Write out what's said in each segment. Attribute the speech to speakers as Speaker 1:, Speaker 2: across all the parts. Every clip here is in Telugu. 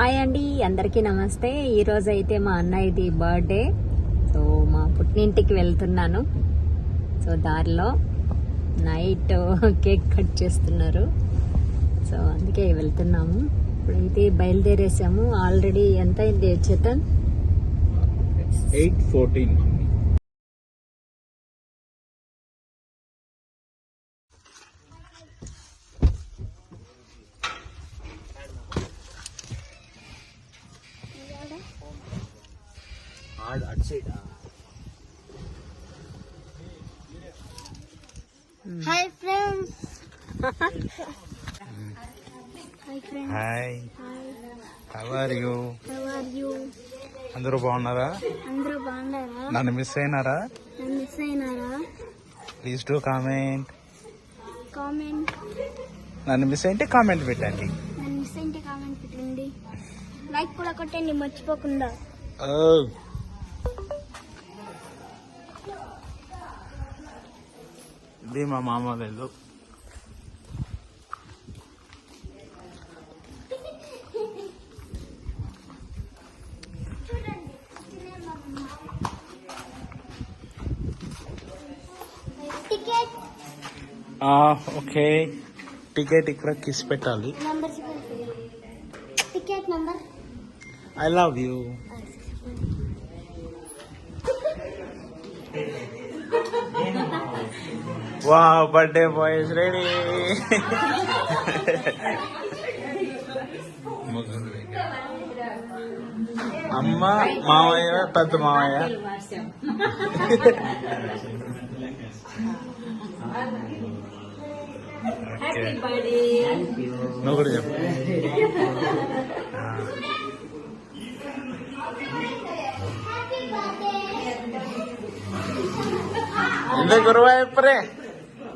Speaker 1: హాయ్ అండి అందరికీ నమస్తే. ఈరోజు అయితే మా అన్నయ్యది బర్త్డే. సో మా పుట్టినింటికి వెళ్తున్నాను. సో దారిలో నైట్ కేక్ కట్ చేస్తున్నారు. సో అందుకే వెళ్తున్నాము. ఇప్పుడైతే బయలుదేరేసాము. ఆల్రెడీ ఎంత అయింది
Speaker 2: Chetan? Eight fourteen. Side
Speaker 3: hi friends hi friends
Speaker 2: hi how are you
Speaker 3: how are you
Speaker 2: అందరూ బాగున్నారా?
Speaker 3: అందరూ బాగున్నారా?
Speaker 2: నన్ను మిస్ అయినారా?
Speaker 3: నన్ను మిస్ అయినారా?
Speaker 2: ప్లీజ్ డూ కామెంట్
Speaker 3: కామెంట్
Speaker 2: నన్ను మిస్ అయితే కామెంట్ పెట్టండి.
Speaker 3: నన్ను మిస్ అయితే కామెంట్ పెట్టండి. లైక్ కూడా కొట్టండి మర్చిపోకుండా.
Speaker 2: Oh. ఇది మా మామ లేదు ఓకే. టికెట్ ఇక్కడ కిస్ పెట్టాలి.
Speaker 3: Number ticket number
Speaker 2: I love you వా birthday boy is అమ్మ మామయ్య పెద్ద మామయ్య నువ్వు కూడా చెప్పు.
Speaker 4: Ah. గురువాయప్పరే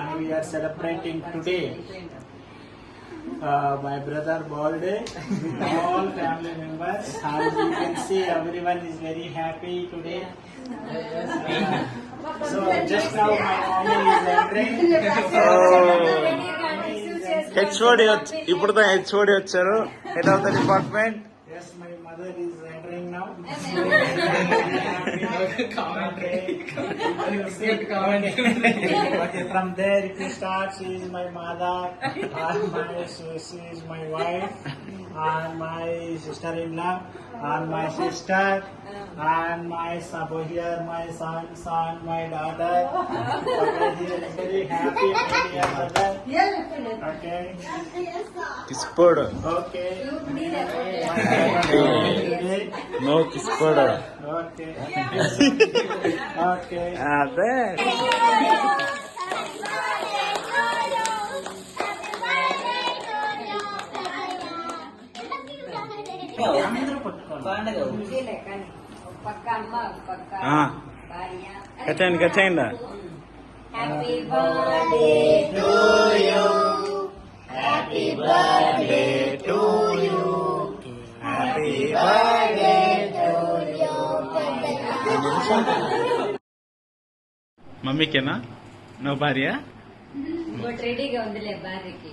Speaker 4: and we are celebrating today. Uh, my brother birthday with all family members and you can see everyone is very happy today. so just now my mommy is entering.
Speaker 2: HOD ఇప్పుడు హెచ్ఓడి వచ్చారు head of the department
Speaker 4: Yes, my mother is entering now. okay, from there if you start, she is my mother, and my she is my wife, and my sister-in-law, and my sister, and my sabo here, my son, son, my daughter. Okay, he is very happy, my dear brother. Okay.
Speaker 2: కిస్పోడు
Speaker 4: Okay.
Speaker 2: No కిస్పోడు
Speaker 4: Okay. Okay.
Speaker 2: అదే
Speaker 1: పక్క అమ్మ పక్క
Speaker 2: ఆ,
Speaker 1: భార్య
Speaker 2: కట్టండి కట్టండి
Speaker 1: happy birthday
Speaker 2: happy birthday to you happy birthday మమ్మీకేనా నువ్వు భార్య
Speaker 1: ఇంకోటి రెడీగా ఉందిలే భార్యకి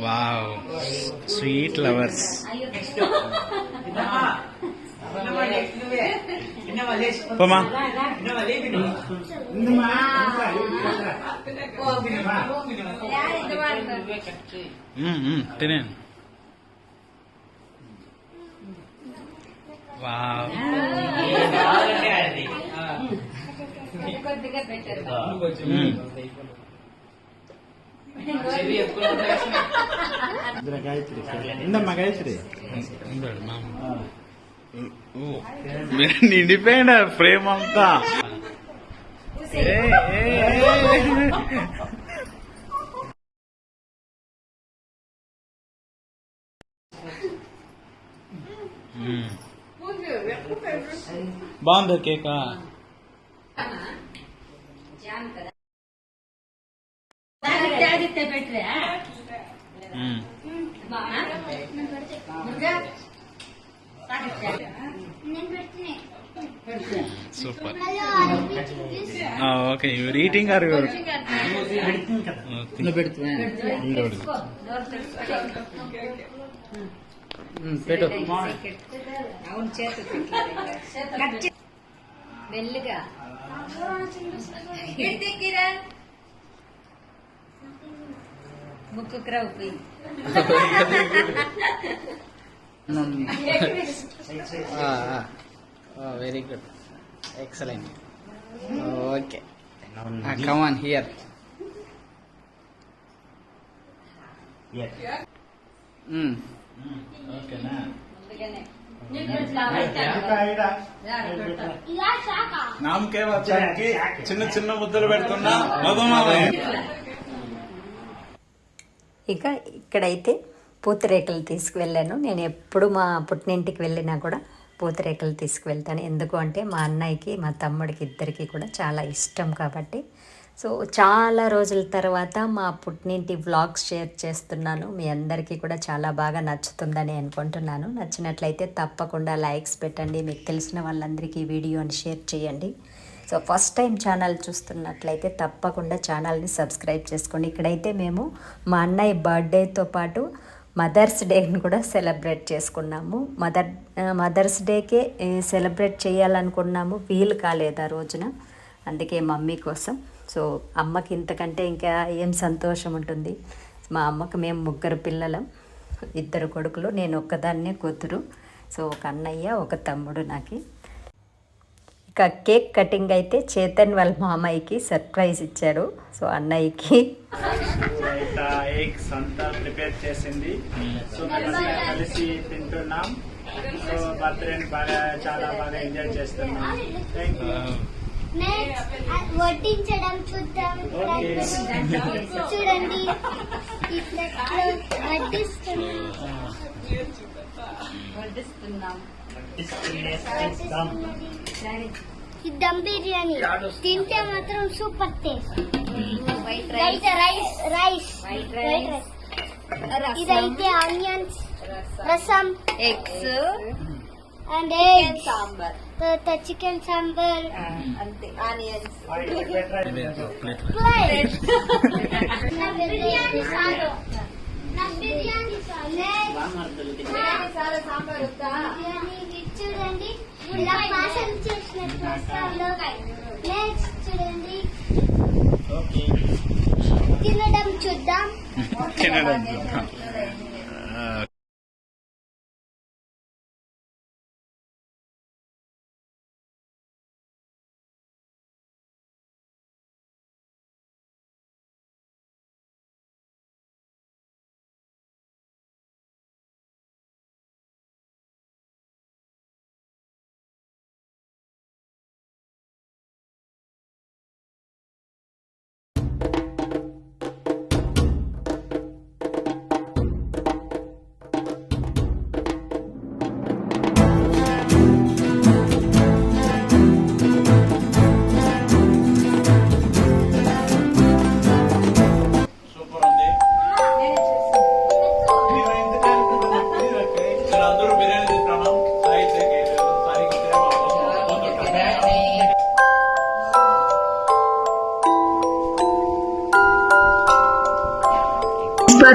Speaker 2: వావ్ స్వీట్ లవర్స్ పోమా. తినేను వావ్
Speaker 1: కొద్దిగా పెట్టారు
Speaker 2: మ్మ్.
Speaker 4: గాయత్రి ఇందమ్మా గాయత్రి
Speaker 2: నిండిపోయిన ఫ్రేమ్ అంతా. బాగుందా కేకా?
Speaker 3: నేను పెడుతున్నాయి super.
Speaker 2: Okay your eating or your
Speaker 5: పెట్టు.
Speaker 1: అవును చేతు మెల్లిగా. ముక్కు ఉప్పు
Speaker 5: very good excellent okay come on here
Speaker 2: ఓకేనా
Speaker 3: ఇలా శాఖ
Speaker 2: నామకే వచ్చానికి చిన్న చిన్న ముద్దలు పెడుతున్నా మధుమావ
Speaker 1: ఇక ఇక్కడైతే పూతరేకలు తీసుకువెళ్ళాను. నేను ఎప్పుడు మా పుట్టినింటికి వెళ్ళినా కూడా పూతరేకలు తీసుకువెళ్తాను. ఎందుకు అంటే మా అన్నయ్యకి మా తమ్ముడికి ఇద్దరికి కూడా చాలా ఇష్టం కాబట్టి. సో చాలా రోజుల తర్వాత మా పుట్టినింటి వ్లాగ్స్ షేర్ చేస్తున్నాను. మీ అందరికీ కూడా చాలా బాగా నచ్చుతుందని అనుకుంటున్నాను. నచ్చినట్లయితే తప్పకుండా లైక్స్ పెట్టండి. మీకు తెలిసిన వాళ్ళందరికీ ఈ వీడియోని షేర్ చేయండి. సో ఫస్ట్ టైం ఛానల్ చూస్తున్నట్లయితే తప్పకుండా ఛానల్ని సబ్స్క్రైబ్ చేసుకోండి. ఇక్కడైతే మేము మా అన్నయ్య బర్త్డేతో పాటు మదర్స్ డేని కూడా సెలబ్రేట్ చేసుకున్నాము. మదర్ మదర్స్ డేకే సెలబ్రేట్ చేయాలనుకున్నాము. వీలు కాలేదు ఆ రోజున. అందుకే మమ్మీ కోసం. సో అమ్మకి ఇంతకంటే ఇంకా ఏం సంతోషం ఉంటుంది? మా అమ్మకు మేము ముగ్గురు పిల్లలం. ఇద్దరు కొడుకులు. నేను ఒక్కదాన్నే కూతురు. సో ఒక అన్నయ్య ఒక తమ్ముడు నాకు. ఇక కేక్ కటింగ్ అయితే చేతన్ వాళ్ళ మామయ్యకి సర్ప్రైజ్ ఇచ్చారు. సో అన్నయ్యకి.
Speaker 4: ప్రిపేర్ చేసింది. సో కలిసి తింటున్నాం. సో బర్త్డే బాగా చాలా బాగా ఎంజాయ్ చేస్తున్నాం. థ్యాంక్ యూ
Speaker 3: నెక్స్ట్ వడ్డించడం చూద్దాం. చూడండి. ఇట్లా వడ్డిస్తున్నాం. ఈ దమ్ బిర్యానీ. తింటే మాత్రం super
Speaker 1: taste.
Speaker 3: Rice.
Speaker 1: Rice.
Speaker 3: Rice. ఇదైతే onions.
Speaker 1: Rasam.
Speaker 3: Eggs and
Speaker 1: egg
Speaker 3: sambar. Chicken sambar.
Speaker 1: అంతే. ఆనియన్స్.
Speaker 3: ప్లేట్. నా బిర్యానీ చూడండి. పాసం చేసినట్టు నెక్స్ట్ చూడండి. తినడం చూద్దాం.
Speaker 2: తినడం సూపర్